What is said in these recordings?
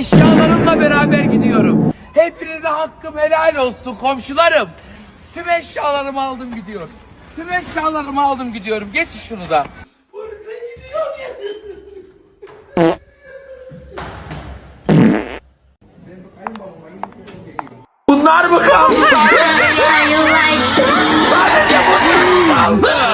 Onunla beraber gidiyorum. Hepinize hakkım helal olsun komşularım. Tüm eşyalarımı aldım gidiyorum. Tüm eşyalarımı aldım gidiyorum. Geçin şunu da. Polise gidiyorum. Bunlar mı kaldı? Bitch. Running, I'm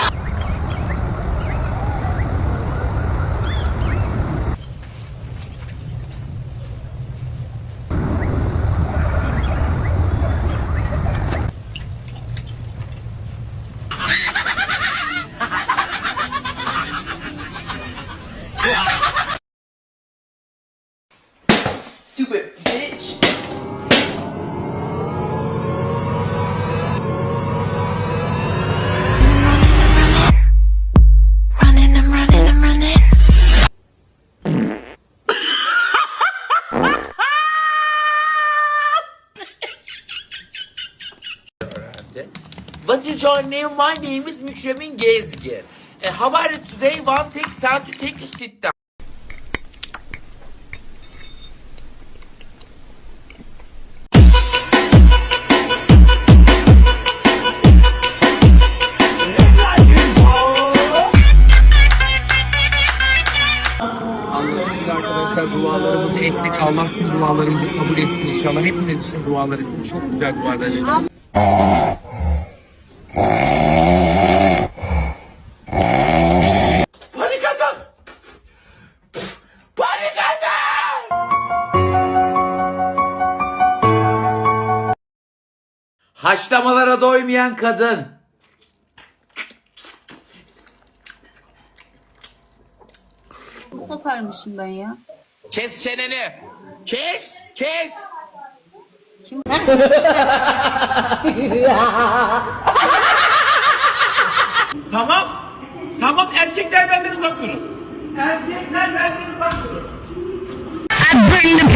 running, I'm running. What is your name? My name is Mükremin Gezgin. Uh, how are you today? One take sound to take you sit down. Arkadaşlar dualarımızı ettik. Allah tüm dualarımızı kabul etsin inşallah. Hepiniz için dualar ettim. Çok güzel. Panik atak! Panik atak! Haşlamalara doymayan kadın. Koparmışım ben ya. Kes çeneni. Kes, kes. Kim? Tamam. Tamam erkekler benden uzak durun. Erkekler benden uzak durun. I bring the